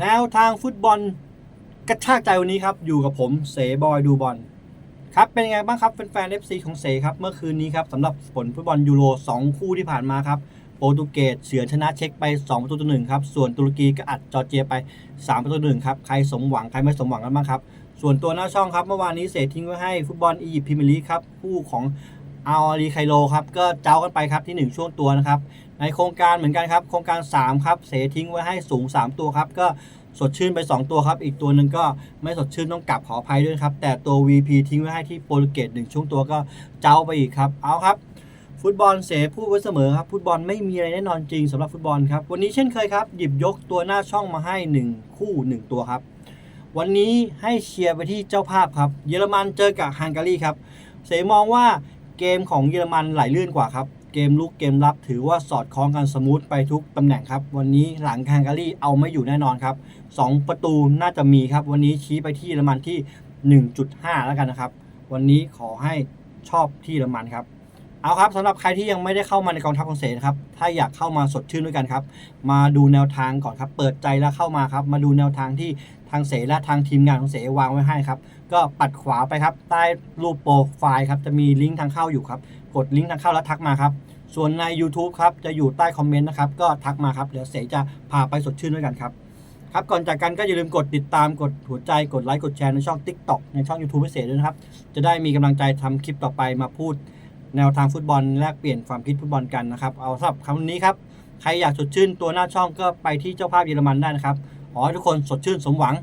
แนวทางฟุตบอลกระชากใจวันนี้ครับ อยู่กับผมเสบอยดูบอลครับเป็นไงบ้างครับแฟนๆ FC ของเสครับเมื่อคืนนี้ครับสำหรับผลฟุตบอลยูโร2 คู่ที่ผ่านมาครับโปรตุเกสเฉือชนะเช็กไป 2 ประตูต่อหนึ่งครับ ส่วนตุรกีก็อัดจอร์เจียไป 3 ประตูต่อหนึ่งครับ ใครสมหวัง ใครไม่สมหวังกันบ้างครับ ส่วนตัวหน้าช่องครับ เมื่อวานนี้เสทิ้งไว้ให้ฟุตบอลอียิปต์พรีเมียร์ลีกครับ คู่ของ อาอาลีไคโลครับก็เจ้ากันไปครับทีหนึ่1 ช่วงตัวนะครับ ในโครงการเหมือนกันครับ โครงการ 3 ครับ เสทิ้งไว้ให้สูง 3 ตัวครับก็สดชื่นไป 2 ตัวครับ อีกตัวหนึ่งก็ไม่สดชื่นต้องกลับขออภัยด้วยครับ แต่ตัว VP ทิ้งไว้ให้ที่โปรตุเกสหนึ่งช่วงตัวก็เจ้าไปอีกครับ เอาครับ ฟุตบอลเสพูดไว้เสมอครับฟุตบอลไม่มีอะไรแน่นอนจริงสำหรับฟุตบอลครับ วันนี้เช่นเคยครับ หยิบยกตัวหน้าช่องมาให้ 1 คู่ 1 ตัวครับ วันนี้ให้เชียร์ไปที่เจ้าภาพครับ เยอรมันเจอกับฮังการีครับ เสมองว่า เกมของเยอรมันไหลลื่นกว่าครับเกมลุกเกมรับถือว่าสอดคล้องกันสมูทไปทุกตำแหน่งครับ วันนี้หลังฮังการีเอาไม่อยู่แน่นอนครับ 2 ประตูน่าจะมีครับ วันนี้ชี้ไปที่เยอรมันที่ 1.5 แล้วกันนะครับ วันนี้ขอให้ชอบที่เยอรมันครับเอาครับสำหรับใครที่ยังไม่ได้เข้ามาในกองทัพของเสนครับถ้าอยากเข้ามาสดชื่นด้วยกันครับ มาดูแนวทางก่อนครับ เปิดใจแล้วเข้ามาครับ มาดูแนวทางที่ทางเสและทางทีมงานของเสวางไว้ให้ครับ ก็ปัดขวาไปครับ ใต้รูปโปรไฟล์ครับจะมีลิงก์ทางเข้าอยู่ครับ กดลิงก์ทางเข้าแล้วทักมาครับ ส่วนใน YouTube ครับจะอยู่ใต้คอมเมนต์นะครับก็ทักมาครับเดี๋ยวเสจะพาไปสดชื่นด้วยกันครับครับก่อนจากกันก็อย่าลืมกดติดตามกดหัวใจกดไลค์กดแชร์ในช่อง TikTok ในช่อง YouTube พิเศษด้วยนะครับ จะได้มีกำลังใจทำคลิปต่อไปมาพูด แนวทางฟุตบอลแลกเปลี่ยนความคิดฟุตบอลกันนะครับ เอาสำหรับคำนี้ครับ ใครอยากสดชื่นตัวหน้าช่องก็ไปที่เจ้าภาพเยอรมันได้นะครับ ขอให้ทุกคนสดชื่นสมหวัง